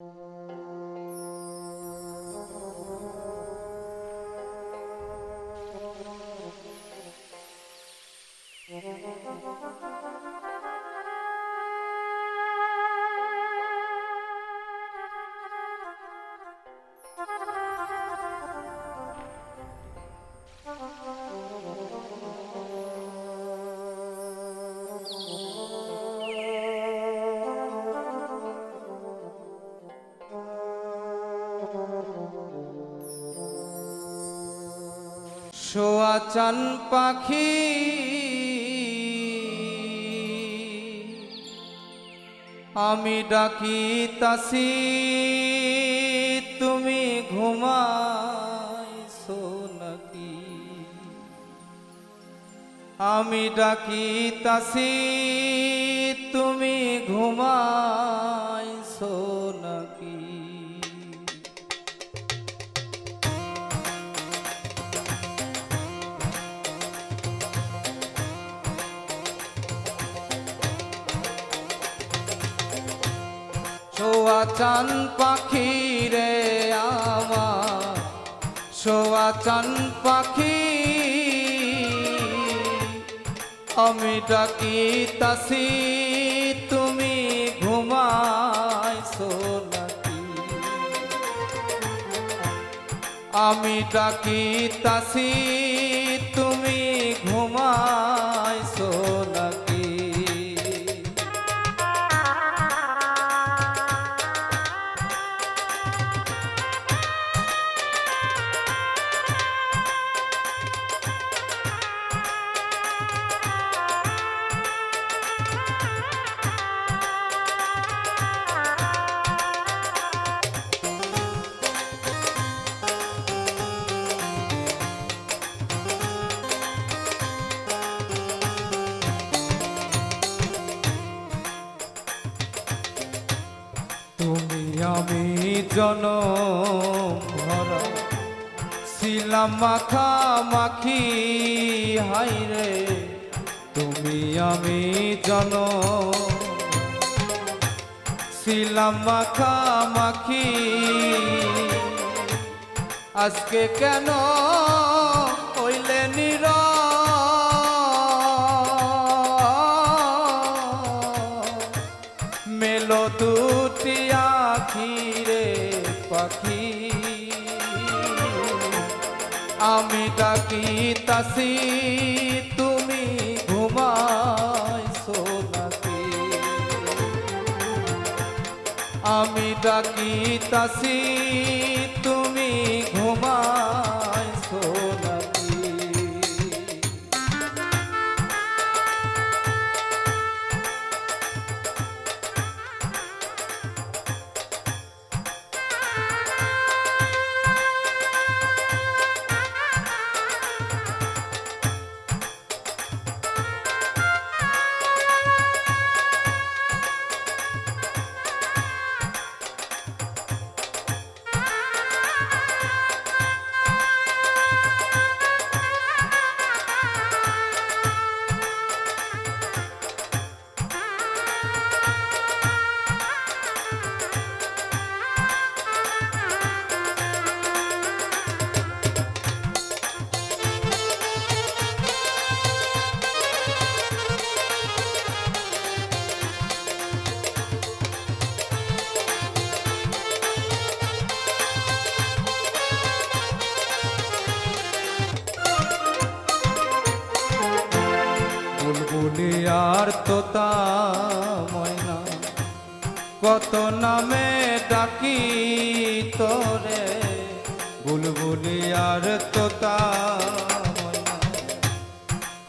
you. শোয়া চান পাখি। আমি ডাকি তাসি তুমি ঘুমাইছো নাকি? আমি ডাকি তাসি তুমি ঘুমাইছো শোয়া চান পাখি রে আমার শোয়া চান পাখি। আমি ডাকি তাসি তুমি ঘুমাইছো নাকি? আমি ডাকি তাসি তুমি ঘুমাইছো তুমি আমি জন ভরা ছিলাম মাখা মাখি, হাই রে, তুমি আমি জন ছিলাম মাখা মাখি, আজকে কেন হইলে নীরব মেলো দুটি রে পাখি। আমি ডাকি তাসি তুমি ঘুমাইছো নাকি? আমি ডাকি তাসি আর তোতা ময়না কত নামে ডাকি তোরে, বুলবুলি আর তোতা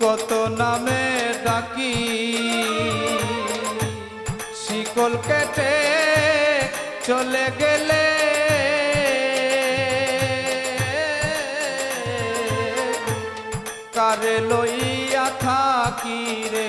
কত নামে ডাকি, শিকল কেটে চলে গেলে। কারে লইয়া থাকি রে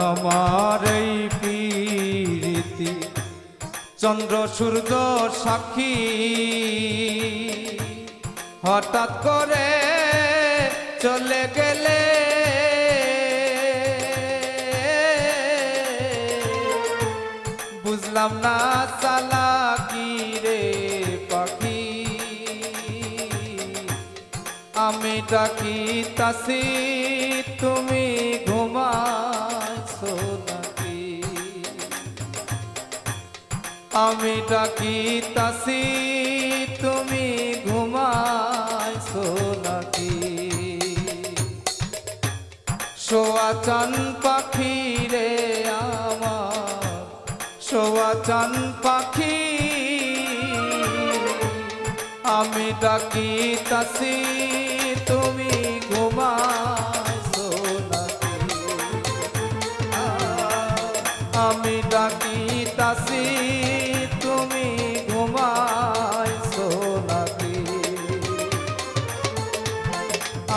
তোমার এই প্রীতি। চন্দ্র, সূর্য, সাক্ষী। হঠাৎ করে চলে গেলে বুঝলাম না চালা কি রে পাখি। আমি ডাকি তাসি তুমি আমি ডাকি তাসি, তুমি ঘুমাইছো নাকি সোয়া চান পাখি রে আমার সোয়া চান পাখি। আমি ডাকি তাসি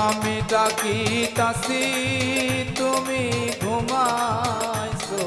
আমি ডাকি তাসি তুমি ঘুমাইছো।